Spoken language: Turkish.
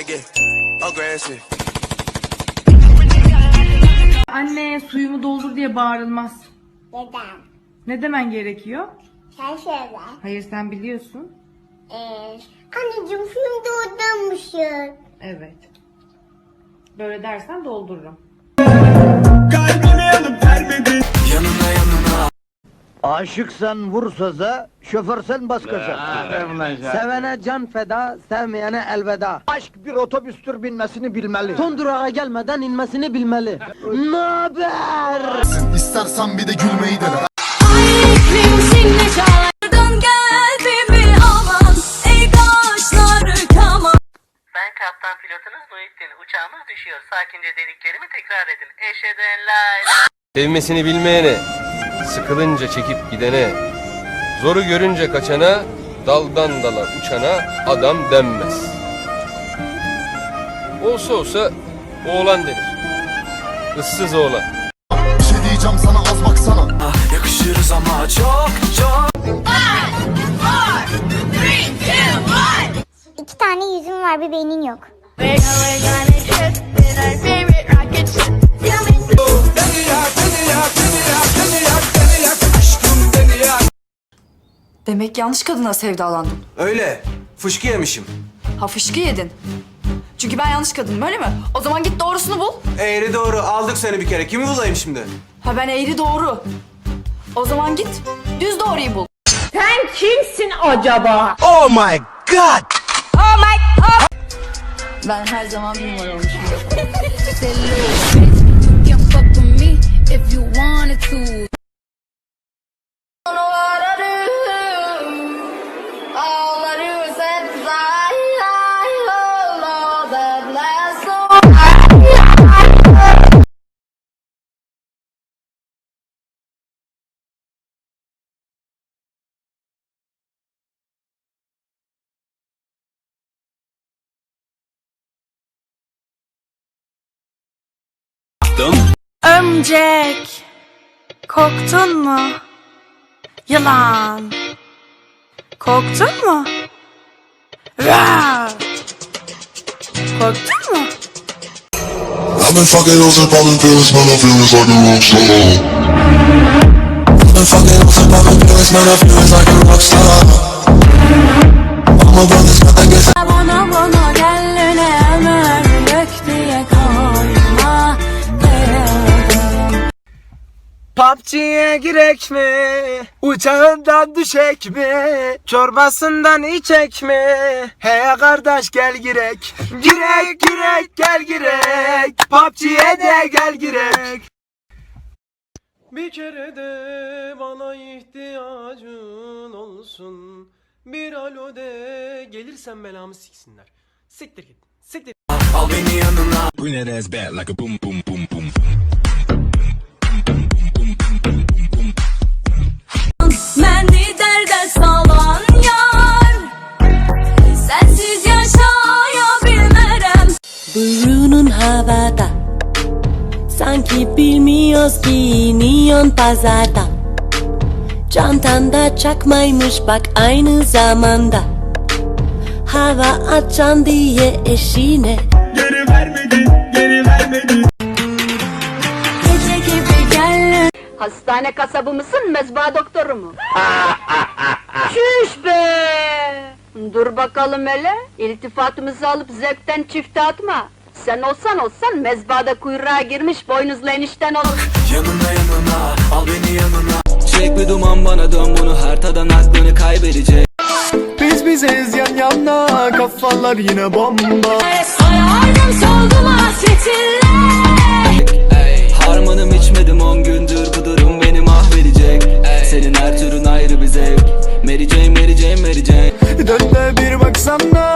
I get aggressive. Anne suyumu doldur diye bağırılmaz. Neden? Ne demen gerekiyor? Sen söyle. Hayır sen biliyorsun. Ee, anneciğim suyum doldurmuşsun. Evet. Böyle dersen doldururum. Aşıksan vur söze, şoförsen bas gaza. Sevene can feda, sevmeyene elveda. Aşk bir otobüstür binmesini bilmeli. Son durağa gelmeden inmesini bilmeli. Ne haber? İstersen bir de gülmeyi dene. Ben kaptan pilotunuz Muhittin. Uçağımız düşüyor. Sakince dediklerimi tekrar edin. Eşeden la Sevmesini bilmeyene, sıkılınca çekip gidene, zoru görünce kaçana, daldan dala uçana adam denmez. Olsa olsa oğlan denir. Issız oğlan. Bir şey diyeceğim sana az baksana. Yakışırız ama çok çok. İki tane yüzün var bir beynin yok. Demek yanlış kadına sevdalandın. Öyle. Fışkı yemişim. Ha fışkı yedin. Çünkü ben yanlış kadınım öyle mi? O zaman git doğrusunu bul. Eğri doğru aldık seni bir kere. Kimi bulayım şimdi? Ha ben eğri doğru. O zaman git düz doğruyu bul. Oh my god. Ben her zaman bir numara olmuşum. Ömcek. Korktun mu? Yılan. Korktun mu? Rar. Korktun mu? I've been fucking hoes and popping pills, man, I feel like a rock star. I've been fucking hoes and popping pills, man, I feel like a rock star. All my brothers got that good PUBG'ye girek mi? Uçağından düşek mi? Çorbasından içek mi? He kardeş gel girek. Girek girek gel girek. PUBG'ye de gel girek. Bir kere de bana ihtiyacın olsun. Bir alo de gelirsen belamı siksinler. Siktir git. Siktir. Beni havada. Sanki bilmiyoruz ki iniyon pazarda. Çantanda çakmaymış bak aynı zamanda. Hava açan diye eşine. Gece gibi gel. Hastane kasabı mısın, mezba doktoru mu? Çüş be! Dur bakalım hele, iltifatımızı alıp zevkten çifte atma. Sen olsan olsan mezbada kuyruğa girmiş boynuzlu enişten olur. Yanına yanına al beni yanına. Çek bir duman bana dön bunu her tadan aklını kaybedecek. Biz bizeyiz yan yana kafalar yine bomba. Sayardım soldum hasretinle Ey, harmanım içmedim on gündür bu durum beni mahvedecek. Ey, senin her türün ayrı bir zevk. Mary Jane, Mary Jane, Mary Jane. Dön de bir baksana